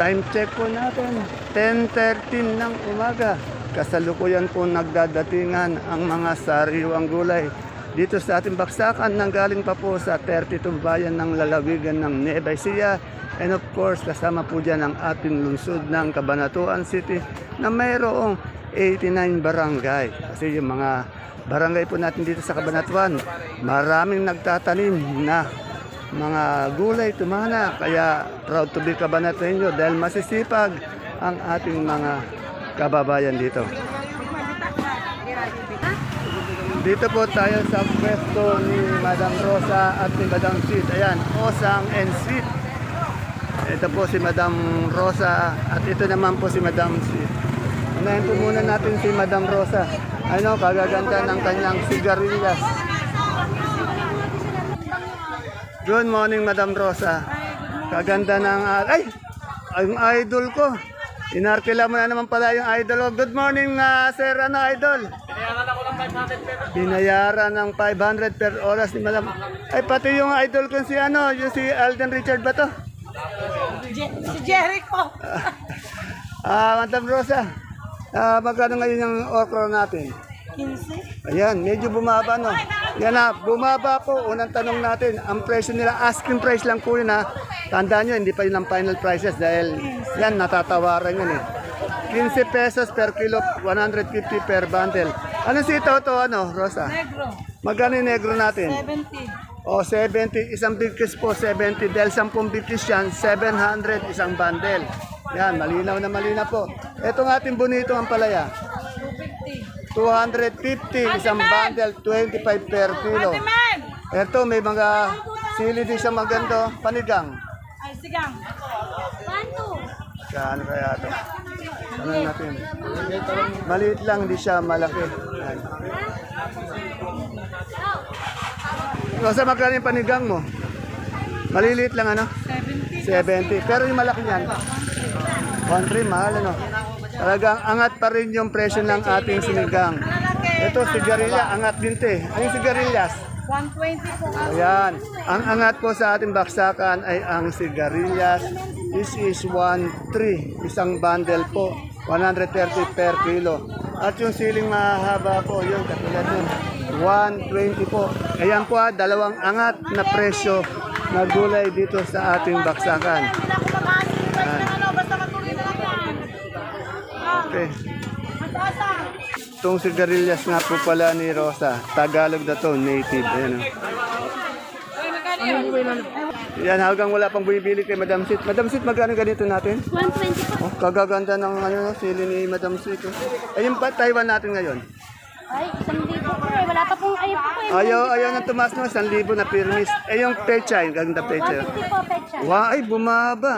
Time check po natin, 10.13 ng umaga. Kasalukuyan po nagdadatingan ang mga sariwang gulay. Dito sa ating baksakan, nanggaling pa po sa 32 bayan ng lalawigan ng Nueva Ecija. And of course, kasama po dyan ang ating lungsod ng Cabanatuan City na mayroong 89 barangay. Kasi yung mga barangay po natin dito sa Cabanatuan, maraming nagtatanim na mga gulay tumana. Kaya proud to be Cabanatuenyo dahil masisipag ang ating mga kababayan dito. Dito po tayo sa pwesto ni Madam Rosa at ni Madam Sweet. Ayan, Osang and Sweet. Ito po si Madam Rosa at ito naman po si Madam Sweet. Unahin po muna natin si Madam Rosa. Ano, kagaganda ng kanyang sigarilyas. Good morning, Madam Rosa. Kaganda ng... ah, ay! Ang idol ko. Inarkila mo na naman pala yung idol ko. Good morning, ah, Sir ano, Idol. Binayaran ng 500 per oras ni Madam. Ay, pati yung idol ko si ano, yung si Alden Richard ba to? Si Jericho. Ah, Madam Rosa. Ah, magkano ngayon yung okra natin? 15. Ayan, medyo bumaba no. Yan na, bumaba po. Unang tanong natin, ang presyo nila, asking price lang po yun ha. Tandaan nyo, hindi pa yun ang final prices dahil yan, natatawaran yun eh. 15 pesos per kilo, 150 per bundle. Ano si ito to, ano, Rosa? Negro. Magkano yung negro natin? 70. O, 70, isang big kiss po, 70. Dahil 10 big kiss yan, 700 isang bundle. Yan, malinaw na malinaw po. Itong ating bonito ang palaya. 250 250. isang bundle, 25 per kilo. Ito, may mga sili din siya maganda, panigang. Ay, sigang. Saan kaya ito? Ano natin? Maliit lang, di siya malaki. Yan. Rosa, magkano yung panigang mo? Maliliit lang ano? 70. 70. Pero yung malaki niyan, 1.3, mahal ano? Talagang angat pa rin yung presyo ng ating sinigang. Ito, sigarilya, angat din te. Ano yung sigarilyas? 120 po. Ayan. Ang angat po sa ating baksakan ay ang sigarilyas. This is 1.3. Isang bundle po. 130 per kilo. At yung siling mahaba po, yun, katulad nun. 120 po. Ayan po, ah, dalawang angat na presyo na gulay dito sa ating baksakan. Wala ko mag-asin price ng ano, basta matuloy na lang yan. Okay. matasa. Itong sigarilyas nga po pala ni Rosa. Tagalog na to, native. Ayan, oh. Yan, hanggang wala pang bumibili kay Madam Sit. Madam Sit, magkano ganito natin? 120 po. Oh, kagaganda ng ano, no, sili ni Madam Sit. Oh. Ayun pa, Taiwan natin ngayon. Ay, isang libo po eh. Wala pa pong ayaw po po eh. Ayaw, ayaw na tumas no, 1,000 na pirmis. Eh, yung pechay, ganda pechay. 150 po, pecha. Wow, ay, bumaba.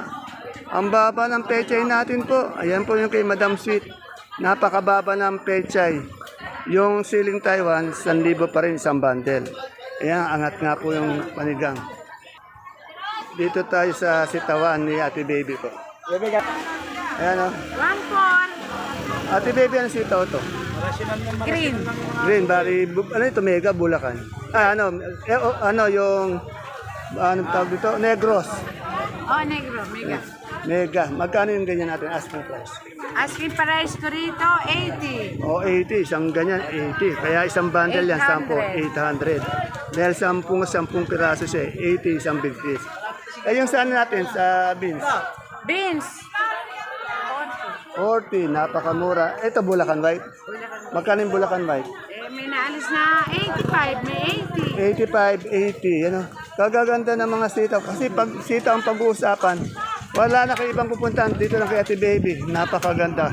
Ang baba ng pechay natin po. Ayan po yung kay Madam Sweet. Napakababa ng pechay. Yung siling Taiwan, 1,000 pa rin isang bundle. Ayan, angat nga po yung panigang. Dito tayo sa sitawan ni Ate Baby po. Ayan o. One corn. Ate Baby, ano sitaw to? Green. Green, bari, bu- ano ito, mega, bulakan. Ah, ano, eh, oh, ano yung, ano tawag dito? Negros. Oh, negro. Mega. Mega. Magkano yung ganyan natin? Asking price. Asking price ko rito, 80. O, 80. Isang ganyan, 80. Kaya isang bundle yan, 10, 800. Dahil 10, 10 piraso siya, 80 isang big piece. Eh, yung saan natin, sa beans? Beans. 40, napakamura. Ito, Bulacan White. Magkano yung Bulacan White? May naalis na 85, may 80. 85, 80, ano. Kagaganda ng mga sitaw. Kasi pag sitaw ang pag-uusapan, wala na kayo ibang pupuntahan. Dito lang kay Ate Baby. Napakaganda.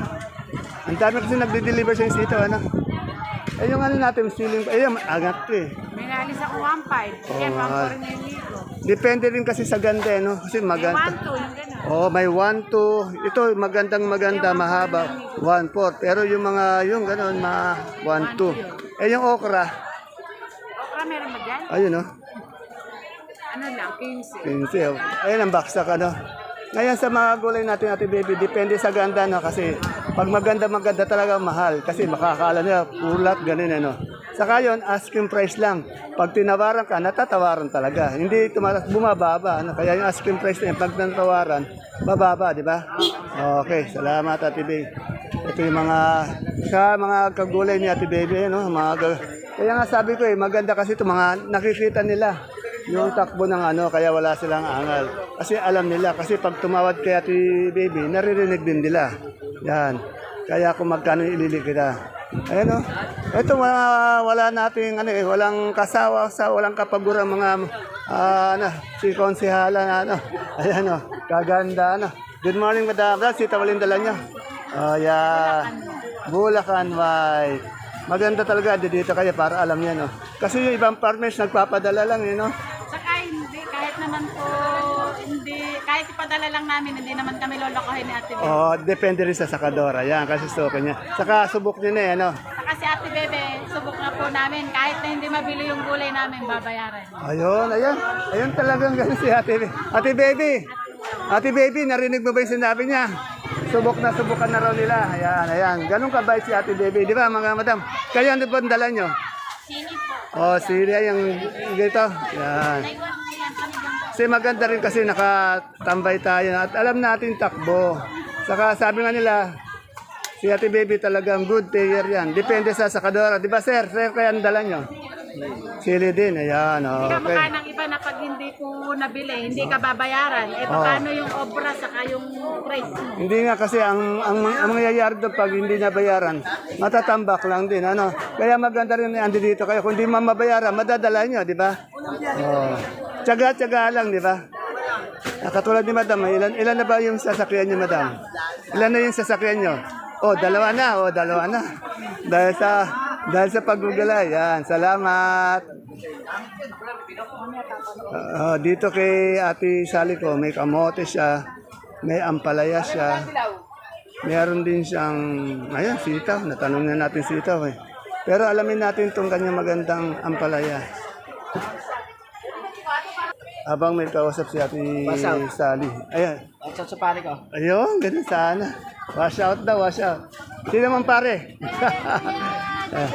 Ang dami kasi nagde-deliver sa sitaw, ano. Eh, yung ano natin, ceiling, eh, yung agat eh. May naalis ako 1.5. Yan, Oh, mahal. 1.4 na yung ligo. Depende rin kasi sa ganda, eh, no? Kasi May maganda. 1.2, yung gano'n. Oh, may 1, 2. Ito, magandang maganda, mahaba. 1, 4. Pero yung mga, yung gano'n, mga 1, 2. Eh, yung okra, Okra, meron ba dyan? ayun, no? Ano lang, 15. 15. oh. Ayun ang baksak, ano? Ngayon sa mga gulay natin, Ate Baby, depende sa ganda, no? Kasi pag maganda, maganda talaga, mahal. Kasi makakala nila, ulat, ganun, ano? Saka yun, asking price lang. Pag tinawaran ka, natatawaran talaga. Hindi tumalas, bumababa. Ano? Kaya yung asking price na pag natawaran, bababa, di ba? Okay, salamat Ate Baby. Ito yung mga, sa mga kagulay ni Ate Baby, no? Mga, ga- kaya nga sabi ko eh, maganda kasi ito, mga nakikita nila yung takbo ng ano, kaya wala silang angal. Kasi alam nila, kasi pag tumawad kay Ate Baby, naririnig din nila. Yan. Kaya kung magkano ilili kita. Ayan o. Ito wala, wala nating ano eh, walang kasawa sa walang kapagura mga ah, ano, si konsehala na ano. Ayan o. Kaganda ano. Good morning, Madam. Brad, si tawalin dala niyo. Oh, yeah. Bulacan White. Maganda talaga dito kaya para alam niya no. Kasi yung ibang farmers nagpapadala lang eh no. Kahit ipadala lang namin, hindi naman kami lolokohin ni Ate Bebe. Oh, depende rin sa sakadora. Yan, kasi suko niya. Saka subok niya na eh, ano. Saka si Ate Bebe, subok na po namin, kahit na hindi mabili yung gulay namin, babayaran. Ayun, ayun. Ayun talagang ganun si Ate Baby. Ate Baby! Ate Baby, narinig mo ba yung sinabi niya? Subok na subukan na raw nila. Ayan, ayan. Ganun kabait si Ate Baby. Di ba, mga madam? Kayo ano ba ang dala nyo? Sini po. Oh, Syria yung dito. Yan. Kasi maganda rin kasi nakatambay tayo at alam natin takbo. Saka sabi nga nila, si Ate Baby talagang good player yan. Depende sa sakadora. Di ba sir? Sir, kaya ang dala nyo? Sili din. Ayan, Hindi ka okay. ng iba na pag hindi po nabili, hindi ka babayaran. Eh, paano yung obra saka yung price mo? Hindi nga kasi ang ang, ang mangyayari doon pag hindi nabayaran, matatambak lang din ano. Kaya maganda rin andi dito kayo kung hindi man mabayaran, madadala nyo, di ba? Oh. Tsaga-tsaga lang, di ba? Ah, katulad ni Madam, ilan ilan na ba yung sasakyan niyo, Madam? Ilan na yung sasakyan niyo? Oh, dalawa na, oh, dalawa na. Dahil sa dahil sa paggugala, yan. Salamat. Ah, dito kay Ate Sally ko, may kamote siya, may ampalaya siya. Meron din siyang, ayun, sitaw. Natanong na natin sitaw eh. Pero alamin natin itong kanyang magandang ampalaya. Habang may kausap si Ate Sally. Ayun. At sa pare ko. Ayun, ganun sana. Wash out daw, wash out. Sino naman pare? Eh,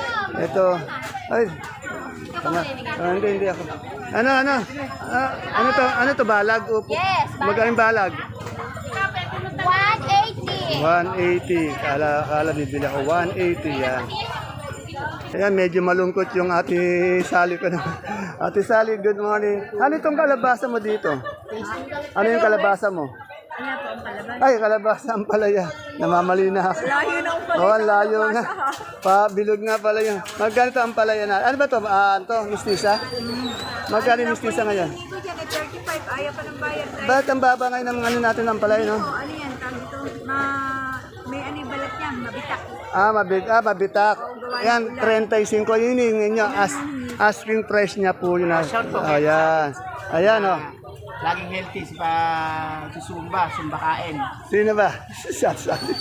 Ito. Ay. Tama. Ah, hindi, hindi ako. Ano, ano? Ah, ano to? Ano to? Balag? Upo. Yes, balag. Magaling balag? 180. 180. Kala, kala bibili ako. 180 yan. Ayan, medyo malungkot yung ate Sally ko na. Ate Sally, good morning. Ano itong kalabasa mo dito? Ano yung kalabasa mo? Ay, kalabasa ang palaya. Namamali na ako. Layo na ang palaya. Oh, layo nga. Pabilog nga pala yun. Magkano ang palaya na? Ano ba ito? Ah, ito, mistisa? Magkano yung mistisa ngayon? 35, ayaw pa ng bayad. Bakit ang baba ngayon ng ano natin ng palaya, no? Ano yan, tawag ito? Ma, may ano yung balat niya, mabitak. Ah, mabit, ah, mabitak. Yan, 35 yun yung inyo. As, asking price niya po yun. Ayan. Ayan, oh. Laging healthy si pa si Sumba, Sumba kain. Sino ba? Sasali.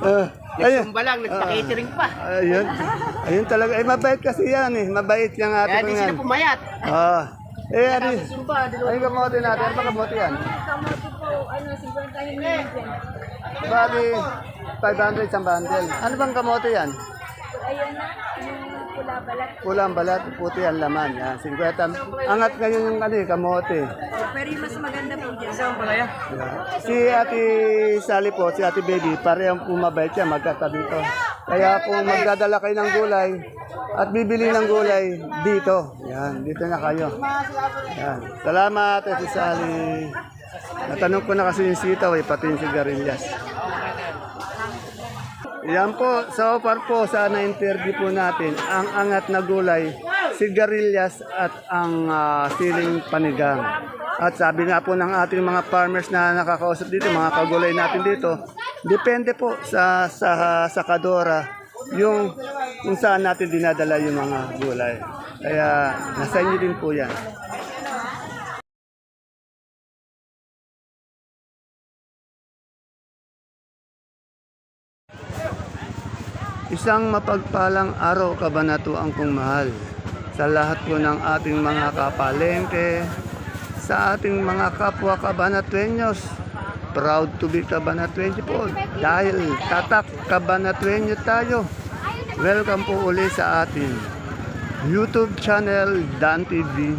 uh, ayun. Sumba lang, nagpa-catering pa. Ayun. Ayun talaga. Eh, mabait kasi yan eh. Mabait yung ate Kaya di sila pumayat. Ah. Eh, ano Ayun kamote natin. Ano ba kamote yan? Kamote po, ano, 50 yung minsan. Bali, 500 isang bundle. Ano bang kamote yan? Ayun na, yung pula balat. Pulang balat, puti ang laman. Yan, 50. Angat ngayon yung ano, eh, kamote. Pero yung mas maganda po dyan. Isang palaya. Yeah. Si Ate Sally po, si Ate Baby, parehong pumabait siya, magkatabi to. Kaya kung magdadala kayo ng gulay at bibili ng gulay dito, yan, dito na kayo. Yan. Salamat, Ate Sally. Natanong ko na kasi yung sitaw, eh, pati yung sigarilyas. Yan po, so far po sa na-interview po natin, ang angat na gulay, sigarilyas at ang ah, siling panigang. At sabi nga po ng ating mga farmers na nakakausap dito, mga kagulay natin dito, depende po sa sa sakadora yung kung saan natin dinadala yung mga gulay. Kaya nasa inyo din po yan. Isang mapagpalang araw kabanatuan kong mahal sa lahat po ng ating mga kapalengke, sa ating mga kapwa kabanatuenyos. Proud to be kabanatuenyo po dahil tatak kabanatuenyo tayo. Welcome po uli sa ating YouTube channel Dan TV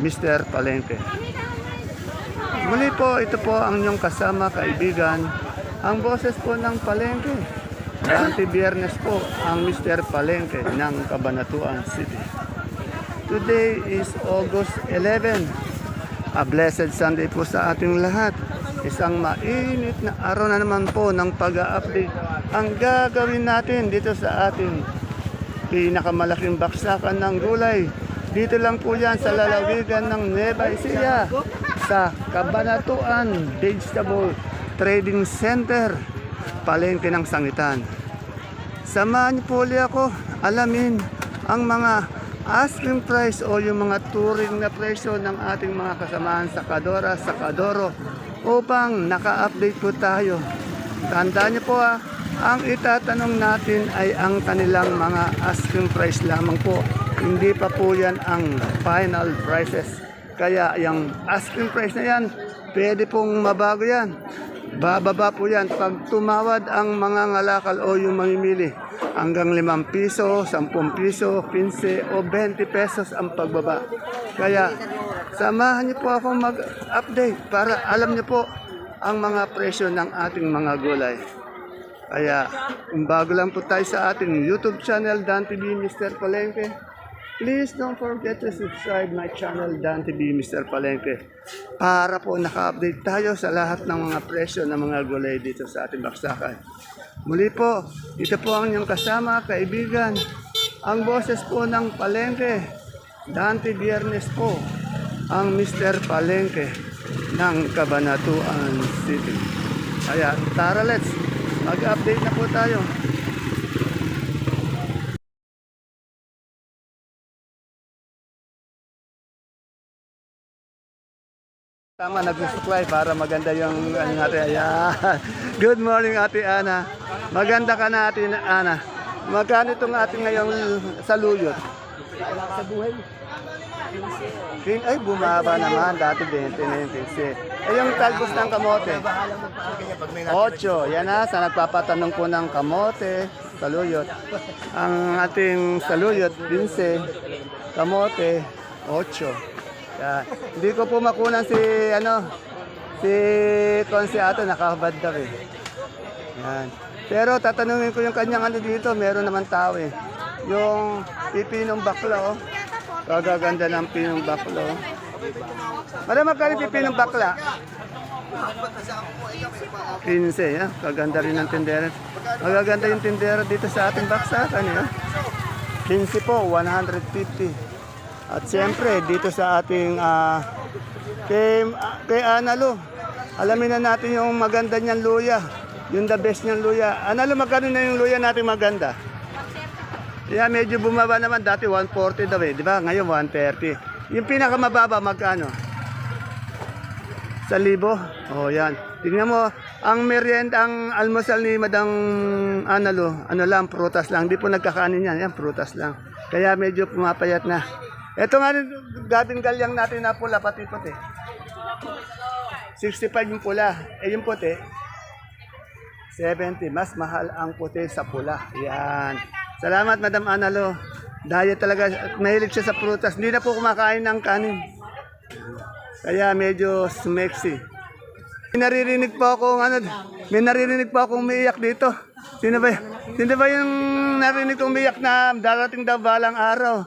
Mr. Palengke. Muli po, ito po ang inyong kasama, kaibigan, ang boses po ng Palengke. Dante Biernes po ang Mr. Palengke ng Cabanatuan City. Today is August 11. A blessed Sunday po sa ating lahat. Isang mainit na araw na naman po ng pag-update ang gagawin natin dito sa ating pinakamalaking baksakan ng gulay. Dito lang po yan sa lalawigan ng Nueva Ecija sa Cabanatuan Vegetable Trading Center, palengke ng sangitan. Samahan niyo po ulit ako alamin ang mga asking price o yung mga touring na presyo ng ating mga kasamahan sa Kadora, sa Kadoro upang naka-update po tayo. Tandaan niyo po ah, ang itatanong natin ay ang kanilang mga asking price lamang po. Hindi pa po yan ang final prices. Kaya yung asking price na yan, pwede pong mabago yan. Bababa po yan pag tumawad ang mga ngalakal o yung mamimili. Hanggang 5 piso, 10 piso, 15 o 20 pesos ang pagbaba. Kaya samahan niyo po ako mag-update para alam niyo po ang mga presyo ng ating mga gulay. Kaya kung bago lang po tayo sa ating YouTube channel, Dan TV Mr. Palengke, please don't forget to subscribe my channel, Dan TV Mr. Palengke, para po naka-update tayo sa lahat ng mga presyo ng mga gulay dito sa ating baksakan. Muli po, ito po ang inyong kasama, kaibigan, ang boses po ng Palengke, Dante Biernes po, ang Mr. Palengke ng Cabanatuan City. Kaya tara let's mag-update na po tayo. Tama, nag-supply para maganda yung ano natin. Ayan. Good morning, Ate Ana. Maganda ka na, Ate Ana. Magkano itong ating ngayong saluyot? Sa buhay. Ay, bumaba naman. Dati 20 na 15. Eh, yung talbos ng kamote. 8. Yan na, sa nagpapatanong po ng kamote, saluyot. Ang ating saluyot, 15. Kamote, 8. Yan. Hindi ko po makunan si, ano, si Konsiato, nakabad daw eh. Yan. Pero tatanungin ko yung kanyang ano dito, meron naman tao eh. Yung pipinong bakla, oh. Kagaganda ng pinong bakla, oh. Madam, magkano pipinong bakla? 15, ya. Kaganda rin ng tindera. Magaganda yung tindera dito sa ating baksakan, ya. 15 po, 150. At siyempre, dito sa ating ah, kay, kay Analo, alamin na natin yung maganda niyang luya. Yung the best niyang luya. Analo, magkano na yung luya natin maganda? Yeah, medyo bumaba naman. Dati 140 daw eh, di ba? Ngayon 130. Yung pinakamababa, magkano? Sa libo? Oh, yan. Tingnan mo, ang merienda, ang almusal ni Madang Analo, ano lang, prutas lang. Hindi po nagkakanin yan. Yan, prutas lang. Kaya medyo pumapayat na. Ito nga, gabing galyang natin na pula, pati puti. 65 yung pula. Eh, yung puti, 70. Mas mahal ang puti sa pula. Yan. Salamat, Madam Analo. Diet talaga. Mahilig siya sa prutas. Hindi na po kumakain ng kanin. Kaya medyo smeksy. May naririnig po ako ano, may naririnig po akong umiiyak dito. Sino ba? Sino ba yung narinig kong umiiyak na darating daw balang araw?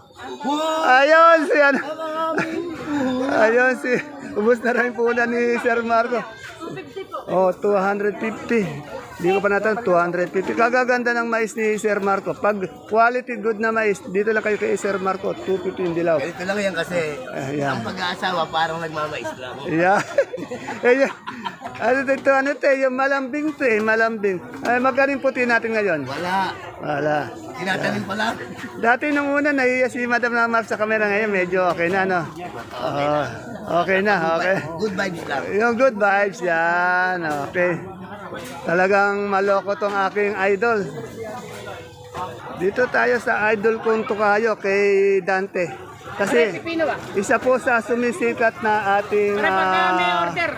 Ayun si ano. Ayun si ubos na rin po na ni Sir Marco. Oh, 250. Hindi ko pa natin 250. Kagaganda ng mais ni Sir Marco. Pag quality good na mais, dito lang kayo kay Sir Marco, 250 yung dilaw. Ito lang yan kasi Ayan. ang pag-aasawa parang nagmamais lang. Yeah. Ayan. Ano ito, ano ito, yung malambing to eh, malambing. Ay, magkaring puti natin ngayon? Wala. Wala. Tinatanim pa lang. Dati nung una, nahiya si Madam Lamar sa camera ngayon, medyo okay na, no? Oo. okay na, okay. Good vibes lang. Yung good vibes, yan. Okay. Talagang maloko tong aking idol. Dito tayo sa idol kong tukayo kay Dante. Kasi isa po sa sumisikat na ating uh, ah, order.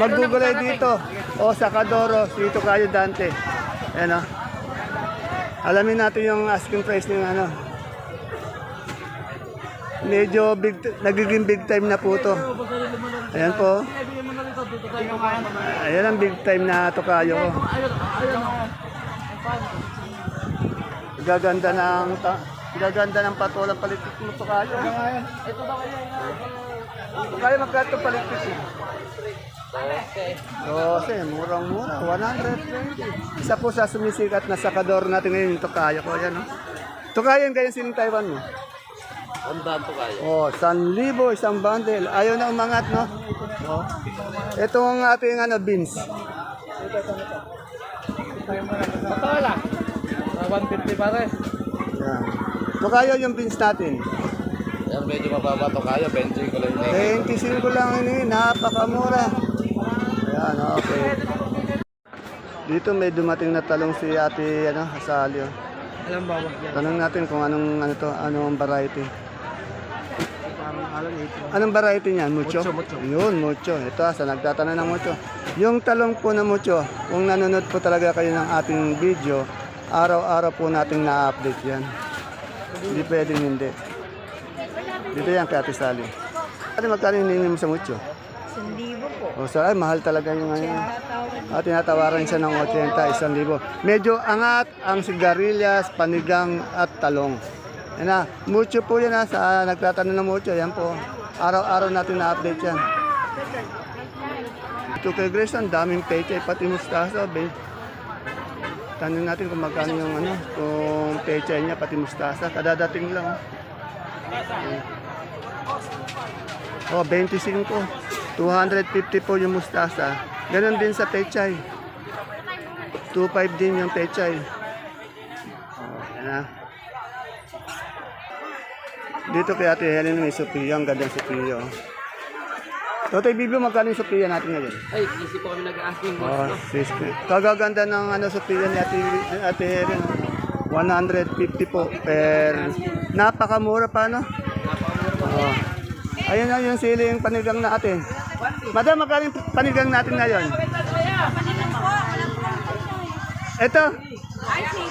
maggugulay dito o sa Kadoro, dito kayo Dante. Ayan o. Alamin natin yung asking price ng ano. Medyo big, nagiging big time na po to. Ayan po. Ayan ang big time na tokayo ko. Gaganda ng ta gaganda ng patulang palitik mo tokayo. Ito ba kaya? Kaya magkato palitik. 12, murang-mura, 120. Isa po sa sumisikat na sakador natin ngayon, yung tokayo ko. Yan, no? Tokayo yung ganyan sining Taiwan mo. Tandaan to kayo. Oh, 1,000 isang bundle. Ayaw na umangat, no? Oh. Ito ang ating ano, beans. Matala. 150 pare. Yan. Tokayo yung beans natin. Yan medyo mababa to kayo. Benching ko lang yun. 25 lang ini, napakamura. Ayan, okay. Dito may dumating na talong si Ate ano, Asalio. Alam ba wag yan? Tanong natin kung anong ano to, anong variety. Alam. Anong variety niyan? Mucho? Mucho, mucho. Yun, mucho. Ito, sa nagtatanong ng mucho. Yung talong po na mucho, kung nanonood po talaga kayo ng ating video, araw-araw po nating na-update yan. Hindi pwedeng hindi. Dito yan kay Ate Sally. Ate, magkano hinihingi mo sa mucho? Sandibo po. O sa ay, mahal talaga yung ano. At tinatawaran siya ng 80, 1,000. Medyo angat ang sigarilyas, panigang at talong. Yan na, mucho po yan ha, sa nagtatanong ng mucho, yan po. Araw-araw natin na-update yan. Ito kay Grace, ang daming pechay, pati mustasa. Be. Tanong natin kung magkano yung ano, kung pechay niya, pati mustasa. Kadadating lang. Oh, oh 25. 250 po yung mustasa. Ganon din sa pechay. 2.5 din yung pechay. Oh, yan na. Dito kay Ate Helen may Sophia. Ang ganda ng Sophia. oh. Totoy Biblo, magkano yung Sophia natin ngayon? Ay, isip ko kami nag-asking mo. Oh, 60. Kagaganda ng ano, Sophia ni Ate, Ate Helen. 150 po per... Napakamura pa, no? Oh. Ayun na yung siling panigang natin. Madam, magkano yung panigang natin ngayon? Ito.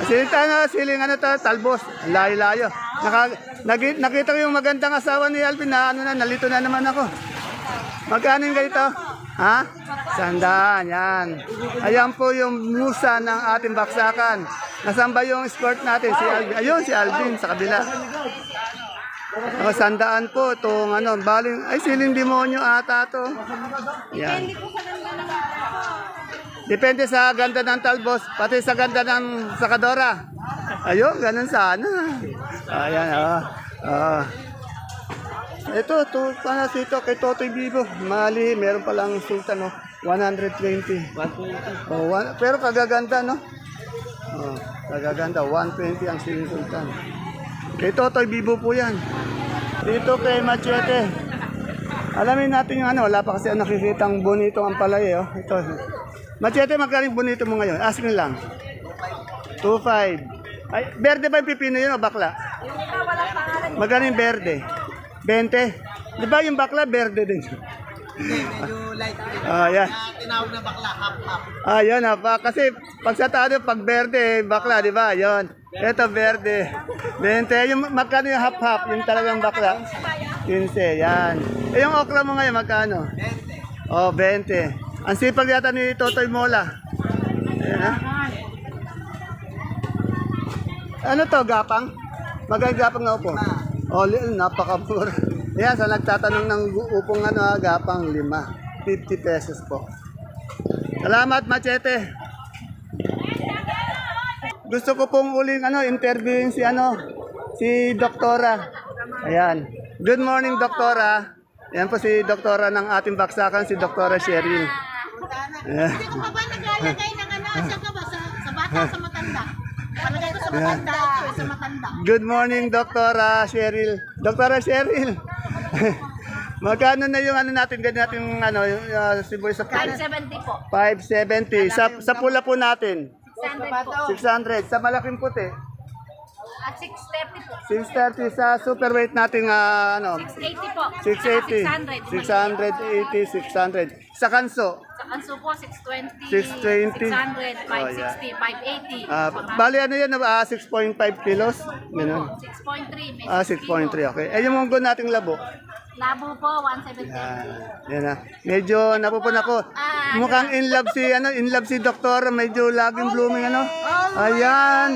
Siling ano, siling ano to, talbos. Layo-layo. Naka, nagi- nakita ko yung magandang asawa ni Alvin na ano na, nalito na naman ako. Magkano yung ganito? Ha? Sandaan, yan. Ayan po yung musa ng ating baksakan. Nasaan ba yung skirt natin? Si Alvin. Ayun, si Alvin sa kabila. Ako, sandaan po itong ano, baling, ay siling demonyo ata to. Yan. Depende sa ganda ng talbos, pati sa ganda ng sakadora. Ayun, ganun sana. Ayan, ah. Ah. Ito, to, para dito kay Totoy Bibo. Mali, meron palang sultan, no? 120. 120. Oh, one, pero kagaganda, no? Oh, kagaganda. 120 ang siling sultan. Kay Totoy Bibo po yan. Dito kay Machete. Alamin natin yung ano, wala pa kasi ang nakikitang bonito ang palay, oh. Ito. Machete, magkano yung bonito mo ngayon? Ask me lang. 2.5. Ay, berde ba yung pipino yun o bakla? Magkano yung berde? 20. Di ba yung bakla, berde din? Medyo light. Ah, yan. Tinawag na bakla, half-half. Ah, yun ah. Pa, kasi pag sa tado, pag berde, bakla, di ba? Yun. Ito, berde. 20. Yung magkano yung half-half? Yung talagang bakla? 15. Yan. Eh, yung okra mo ngayon, magkano? 20. Oh, 20. Ang sipag yata ni Totoy Mola. Ayan ah. Ano to, gapang? Magkano gapang na upo? Oh, napakamura. Yan, sa nagtatanong ng upong ano, ah, gapang lima. 50 pesos po. Salamat, Machete. Gusto ko pong uling ano, interviewin si ano, si Doktora. Ayan. Good morning, Doktora. Yan po si Doktora ng ating baksakan, si Doktora Cheryl. Ayan. Hindi ko pa ba naglalagay ng ano? Saan ka ba? Sa, sa bata, sa matanda? Palagay ko sa matanda. Sa matanda. Good morning, Doktora Cheryl. Doktora Cheryl. Magkano na yung ano natin, ganyan natin yung ano, yung uh, sibuyas sa 570 po. 570. Sa, sa pula po natin, 600 po. 600. Sa malaking puti, At 630 po. 630. Sa super weight natin, ah, ano, 680 po. 680. 600. 680, 600. Sa kanso, Ang supo, 620, 620. 600, Oh, yeah. 560, 580. Ah, bali ano yan, ah, 6.5 kilos? Ganun. 6.3. may Ah, 6.3, okay. Eh, yung munggo nating labo. Labo po, 170. Yan. Yan na. Medyo napupun ako. Ah, Mukhang in love si ano, in love si doktor, medyo laging blooming ano. Ayan.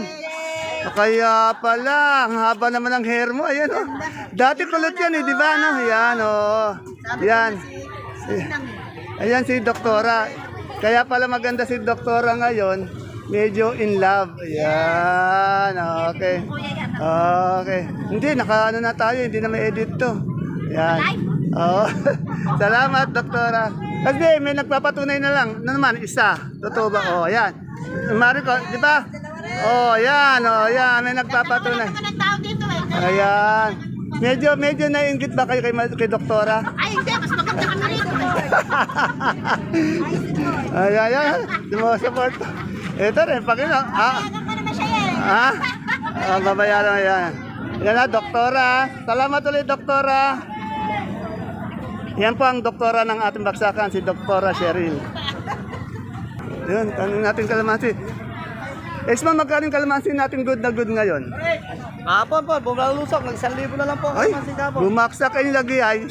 Kaya pala, ang haba naman ng hair mo. Ayan oh. Dati kulot yan eh, di ba? No? Ayan oh. Yan. Ayan si doktora. Kaya pala maganda si doktora ngayon. Medyo in love. Ayan. Okay. Okay. Hindi, naka na tayo. Hindi na may edit to. Ayan. Oo. Salamat, doktora. Kasi may nagpapatunay na lang. Ano naman, isa. Totoo ba? Oh, ayan. Mariko, di ba? Oh, ayan. Oh, ayan. May nagpapatunay. Ayan. Medyo, medyo naiingit ba kayo kay, kay doktora? Ay, hindi. Mas maganda kami. Ay, ay, ay. Sumusupport. Ito rin, pag ino. Ah, ah, ah, babayaran mo yan. Yan na, doktora. Salamat ulit, doktora. Yan po ang doktora ng ating baksakan, si Doktora Cheryl. Yun, tanong natin kalamansi. Esma, magkano yung kalamansi natin good na good ngayon? Hapon po, bumalusok. Nag-1,000 na lang po. Ay, bumaksak kayo lagi ay.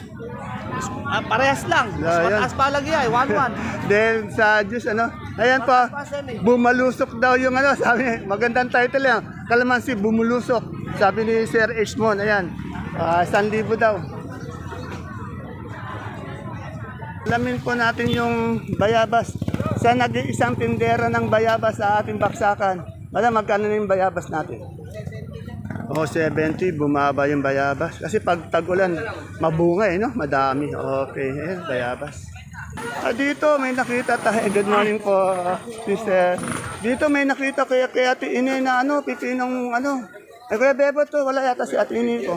Ah, parehas lang. Mas Yeah, mataas pa lagi ay. 1-1. Dahil sa juice, ano? Ayan po, bumulusok daw yung ano, sabi, magandang title yan. Kalamansi, bumulusok. Sabi ni Sir Ishmon, ayan, ah, 1,000 daw. Alamin po natin yung bayabas. Sa nag-iisang tindera ng bayabas sa ating baksakan. Madam, magkano na yung bayabas natin? O, 70, bumaba yung bayabas. Kasi pag tag-ulan, mabunga eh, no? Madami. Okay, ayan, bayabas. Ah, dito may nakita tayo. Good morning po, sister. Dito may nakita kaya kay Ate Ine na ano, pipinong ano. Ay, Kuya Bebo to, wala yata si Ate Ine ko.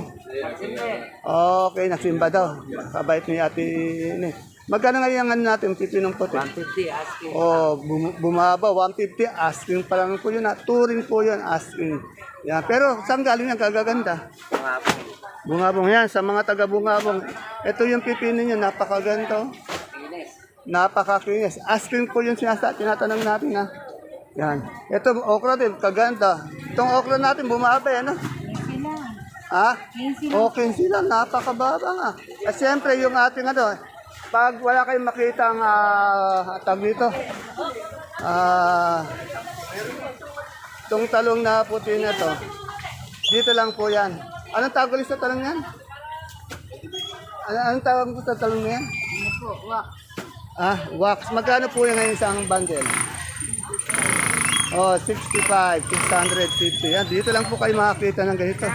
Okay, nagsimba daw. Kabait ni Ate Ine. Magkano ngayon ang ano natin, pipinong puti? 150 asking. Oh, bum- bumaba, 150 asking pa lang po yun. ah. Touring po yun, asking. Yan. Pero saan galing yan? Kagaganda. Bungabong yan, sa mga taga Bungabong. Ito yung pipino niya, napakaganda. oh. Napakakinis. Asking po yung sinasa, tinatanong natin ha. Yan. Ito, okra din, kaganda. Itong okra natin, bumaba yan, ano? Ha? Okay sila, napakababa nga. At siyempre, yung ating ano, pag wala kayong makita ang uh, tag dito, ah, itong talong na puti na to, dito lang po yan. Anong tawag ulit sa talong yan? Ano, anong tawag po sa talong na yan? Ah, wax. Magkano po yung ngayon isang bundle? Oh, 65, 650. Yan, dito lang po kayo makakita ng ganito.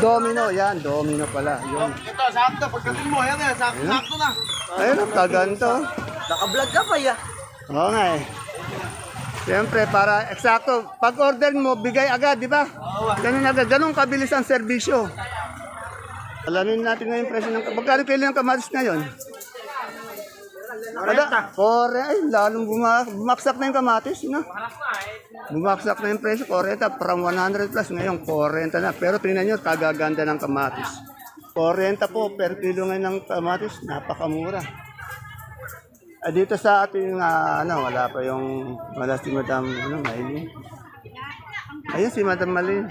Domino, yan, domino pala. Yun. Ito, sakto. Pagdating mo, yan yan. Sakto, sakto na. Ayun, ang kaganto. Naka-vlog ka pa ya. Oo nga eh. Siyempre, para eksakto, pag order mo, bigay agad, di ba? Ganun agad, ganun kabilis ang serbisyo. Alamin natin ngayon presyo ng... Magkano kilo ng kamatis ngayon? Ada, kore, ay, lalong buma, bumaksak na yung kamatis, no? Bumaksak na yung presyo, 40, from 100 plus, ngayon 40 na. Pero tingnan nyo, kagaganda ng kamatis. 40 po per kilo ngayon ng kamatis, napakamura. Ah, dito sa ating ah, ano, wala pa yung wala si Madam ano, Maylin. Ayun si Madam Malin.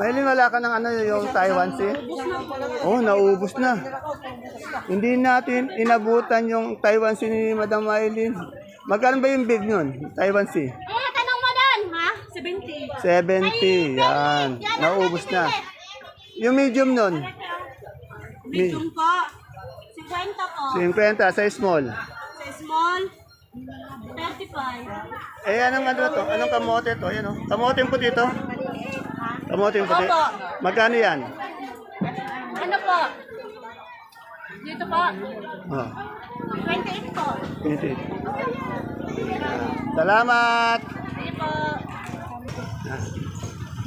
Maylin, wala ka ng ano yung Taiwan Sea? Oh, naubos na. Hindi natin inabutan yung Taiwan Sea ni Madam Maylin. Magkano ba yung big nun? Taiwan Sea? Eh, tanong mo doon, ha? 70. 70. Yan. Naubos na. Yung medium nun? Medium po. 50 po. 50 sa small. Sa small, 35. Eh, anong ano to? Anong kamote to? Yan o. Kamote yung puti to? Kamote yung puti? Opo. Magkano yan? Ano po? Dito po, Oh, 28 po. 20. Salamat! Sige po.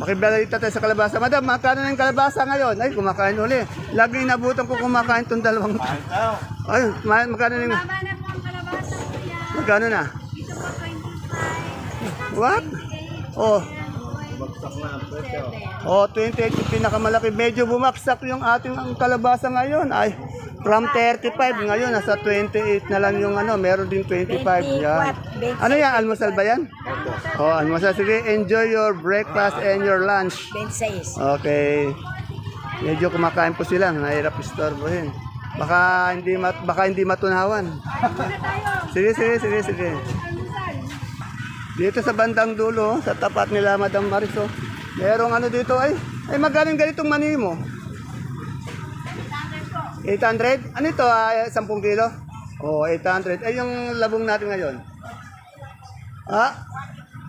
Makibalita tayo sa kalabasa. Madam, magkano yung kalabasa ngayon? Ay, kumakain uli. Lagi nabutan ko kumakain tong dalawang. Ay, ma- magkano yung... Tama na po ang kalabasa, kuya. Magkano na? Dito po, 25. What? Oh, Oh, 28 yung pinakamalaki. Medyo bumaksak yung ating ang kalabasa ngayon. Ay, from 35 ngayon, nasa 28 na lang yung ano. Meron din 25. Yan. Ano yan? Almusal ba yan? Oh, almusal. Sige, enjoy your breakfast and your lunch. 26. Okay. Medyo kumakain po sila, nahirap istorbohin. Baka hindi mat baka hindi matunawan. sige, sige, sige, sige. Dito sa bandang dulo, sa tapat nila Madam Mariso, merong ano dito ay, ay magaling ganitong mani mo. 800? Ano ito? Ah, 10 kilo? Oh, 800. Ay, yung labong natin ngayon. Ah,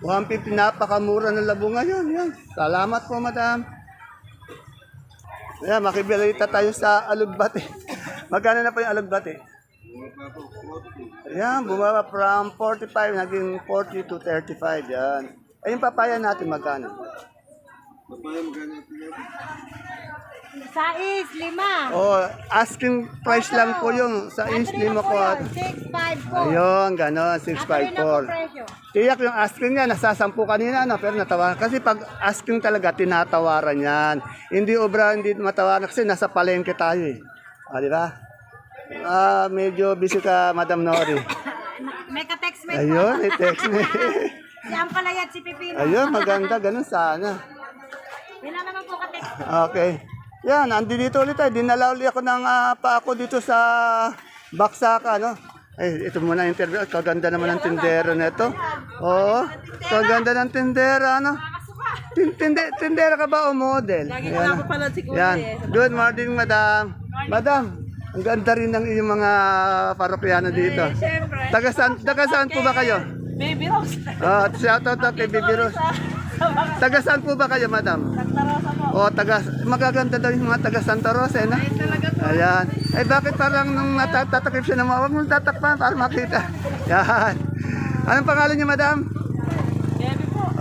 150 napakamura ng labong ngayon. Yan. Salamat po, madam. Ayan, makibalita tayo sa alugbati. Magkano na po yung alugbati? Ayan, bumaba from 45, naging 40 to 35. Yan. Ay, yung papaya natin magkano? Sais, lima. Oh, asking price lang po yung sa inslim ko. at- 654. Ayun, gano'n, 654. presyo. Tiyak yung asking niya, nasa 10 kanina, no? pero natawaran. Kasi pag asking talaga, tinatawaran yan. Hindi obra, hindi matawaran kasi nasa palengke tayo eh. Ah, di ba? Ah, medyo busy ka, Madam Nori. May ka-text me. Ayun, may text na. Si Ampalayat, si Pipino. Ayun, maganda, ganun sana. Yan na naman po ka-text. Okay. Yan, andi dito ulit tayo. Dinala ulit ako ng ah, pa ako dito sa Baksaka, no? Ay, ito muna yung interview. Kaganda naman ng tindero na ito. Oo, kaganda ng tindera, ano? Tin- Tinde, tindera ka ba o model? Lagi ko lang pala siguro Yan. Good morning, madam. Madam, ang ganda rin ng iyong mga parokyano dito. Taga saan, taga saan po ba kayo? Baby Rose. Ah, shout out kay Baby Rose. Taga saan po ba kayo, madam? O, taga, magaganda daw yung mga taga Santa Rosa, eh, no? Ayan. Eh, bakit parang nung natatatakip siya na mga, huwag mong tatakpan para makita. Yan. Anong pangalan niya, madam?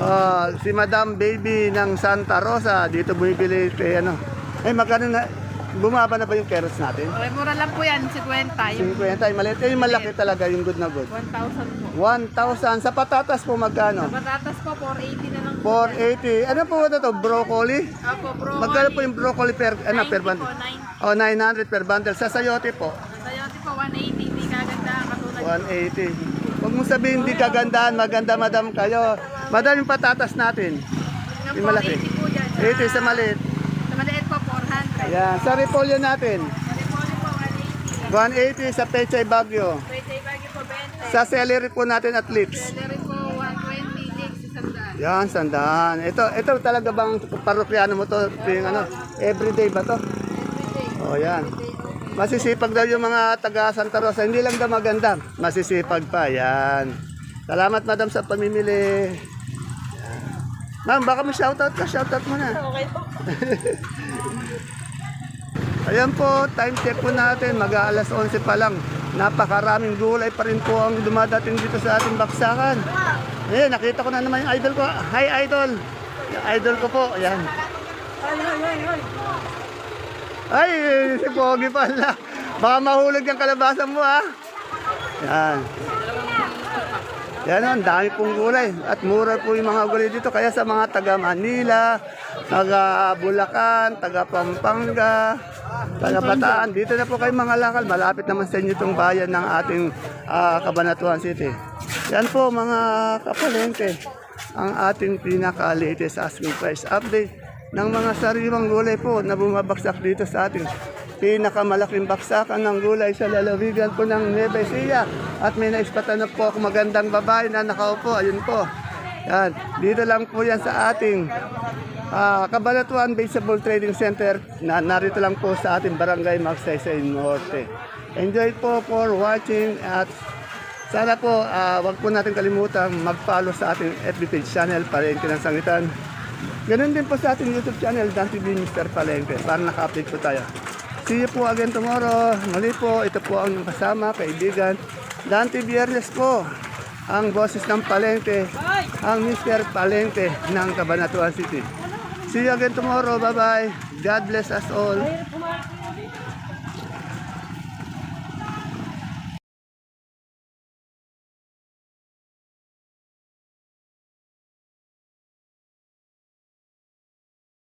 Oh, si Madam Baby ng Santa Rosa. Dito bumibili kay ano. Eh, magkano na, bumaba na ba yung carrots natin? Okay, mura lang po yan, 50. Yung 50, ay maliit. Eh, yung malaki talaga, yung good na good. 1,000 po. 1,000. Sa patatas po magkano? Patatas po, 480 na. 480. Ano po ito to? Broccoli? Apo, bro. Magkano po yung broccoli per, ano, per 90 bundle? po, 90. Oh, 900 per bundle. Sa sayote po, Sayote po, 180. Hindi kaganda. Katulad 180. Huwag mong sabihin hindi kagandahan, maganda madam kayo. Madam yung patatas natin. ng Yung malaki. 480 po dyan. 80 sa maliit. Sa maliit po, 400. Yan. Sa repolyo natin, Sa repolyo po, 180. 180 sa pechay bagyo. Pwede bagay po, 20. Sa celery po natin at lips. Celery po, 120. Leeks, isandaan. Yan, sandaan. Ito, ito talaga bang parokyano mo to? Yung ano, everyday ba to? Oh, yan. Masisipag daw yung mga taga Santa Rosa. Hindi lang daw maganda. Masisipag pa. Yan. Salamat, madam, sa pamimili. Yan. Ma'am, baka mo shoutout ka. Shoutout mo na. Okay po. Ayan po, time check po natin. Mag-aalas 11 pa lang. Napakaraming gulay pa rin po ang dumadating dito sa ating baksakan. Ayan, nakita ko na naman yung idol ko. Hi, idol. Idol ko po. Ayan. Ay, si Pogi pala. Baka mahulog yung kalabasan mo, ha? Yan. Yan, ang dami pong gulay. At mura po yung mga gulay dito. Kaya sa mga taga Manila, taga Bulacan, taga Pampanga, taga Bataan, dito na po kayo mga lakal. Malapit naman sa inyo itong bayan ng ating ah, Cabanatuan City. Yan po mga kapalengke. Ang ating pinaka-latest asking price update ng mga sariwang gulay po na bumabaksak dito sa ating pinakamalaking baksakan ng gulay sa lalawigan po ng Nueva Ecija. At may naispatan na po ako magandang babae na nakaupo. Ayun po. Yan. Dito lang po yan sa ating ah, Cabanatuan Vegetable Trading Center na narito lang po sa ating barangay Magsaysay Norte. Enjoy po for watching at sana po ah, wag po natin kalimutan mag-follow sa ating FB page channel Palengke ng Sangitan. Ganun din po sa ating YouTube channel Dan TV Mr. Palengke para naka-update po tayo. See you po again tomorrow. Muli po, ito po ang kasama, kaibigan. Dante Biernes po, ang boses ng Palengke, ang Mr. Palengke ng Cabanatuan City. See you again tomorrow. Bye-bye. God bless us all.